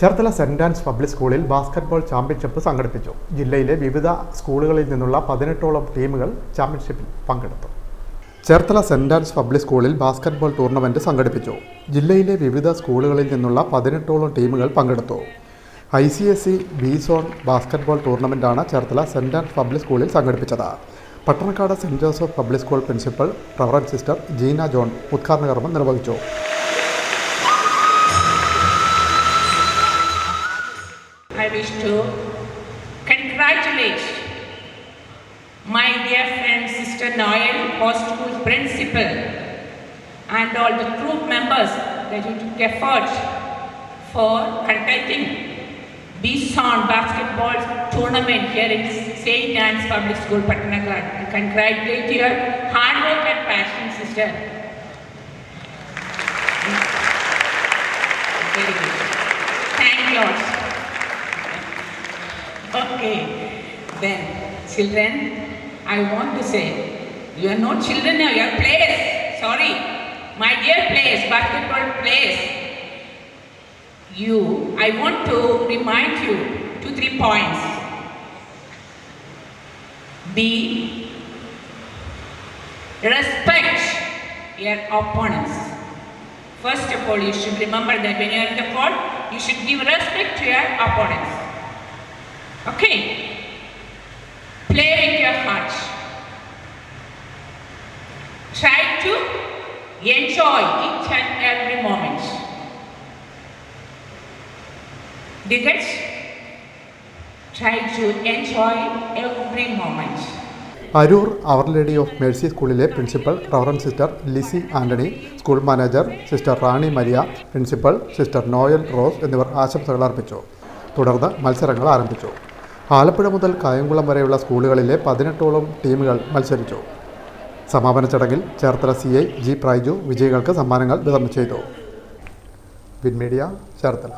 Cherthala Saint Anne's public സ്കൂളിൽ basketball championship സംഘടിപ്പിച്ചു. ജില്ലയിലെ വിവിധ സ്കൂളുകളിൽ നിന്നുള്ള പതിനെട്ടോളം ടീമുകൾ ചാമ്പ്യൻഷിപ്പിൽ പങ്കെടുത്തു. ചേർത്തല സെന്റ് ആൻഡ്സ് പബ്ലിക് സ്കൂളിൽ ബാസ്കറ്റ്ബോൾ ടൂർണമെന്റ് സംഘടിപ്പിച്ചു. ജില്ലയിലെ വിവിധ സ്കൂളുകളിൽ നിന്നുള്ള പതിനെട്ടോളം ടീമുകൾ പങ്കെടുത്തു. I C S C B zone basketball ടൂർണമെന്റാണ് Cherthala Saint Anne's public സ്കൂളിൽ സംഘടിപ്പിച്ചത്. Pattanakkad Saint Joseph Public School principal reverend sister Jeena John ഉദ്ഘാടന കർമ്മം നിർവഹിച്ചു. I wish to congratulate my dear friend Sister Noel, Post School Principal, and all the group members that you took effort for conducting Bison basketball tournament here in St. Anne's Public School, Patanagar. I congratulate your hard work and passion, sister. Thank you. Okay, then, children, I want to say, you are not children now, you are players. Sorry, my dear players, basketball players. You, I want to remind you two, three points. Be respect your opponents. First of all, you should remember that when you are in the court, you should give respect to your opponents. Okay? Play with your heart. Try to enjoy each and every moment. It? Try to enjoy every moment. Aroor Our Lady of Mercy സ്കൂളിലെ principal reverend sister Lizzy Antony school manager sister Rani Maria principal sister Noel Rose എന്നിവർ ആശംസകൾ അർപ്പിച്ചു തുടർന്ന് മത്സരങ്ങൾ ആരംഭിച്ചു ആലപ്പുഴ മുതൽ കായംകുളം വരെയുള്ള സ്കൂളുകളിലെ പതിനെട്ടോളം ടീമുകൾ മത്സരിച്ചു. സമാപന ചടങ്ങിൽ Cherthala C I G Praiju വിജയികൾക്ക് സമ്മാനങ്ങൾ വിതരണം ചെയ്തു. വിൻമീഡിയ ചേർത്തല.